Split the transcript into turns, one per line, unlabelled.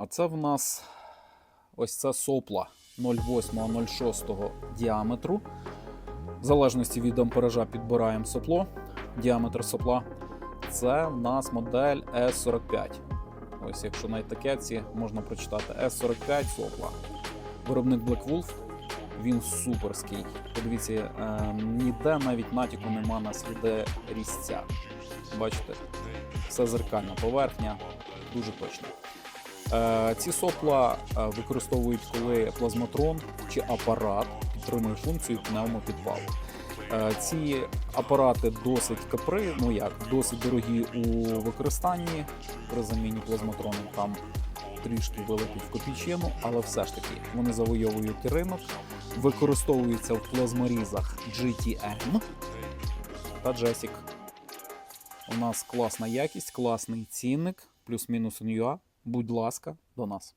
А це в нас ось це сопла 0,8-0,6 діаметру. В залежності від ампеража підбираємо сопло, діаметр сопла. Це в нас модель S45. Ось, якщо на етикетці можна прочитати S45 сопла. Виробник Black Wolf. Він суперський. Подивіться, е, ніде навіть натяку нема на сліди різця. Бачите, все зеркальна поверхня, дуже точно. Е, ці сопла е, використовують, коли плазматрон чи апарат підтримує функцію пневмопідпалу. Е, ці апарати досить капри, ну як, досить дорогі у використанні при заміні плазматрону. Там трішки вилетить в копійчину, але все ж таки вони завойовують ринок, використовуються в плазморізах GTM та Jessic. У нас класна якість, класний цінник, плюс-мінус UA. Будь ласка, до нас.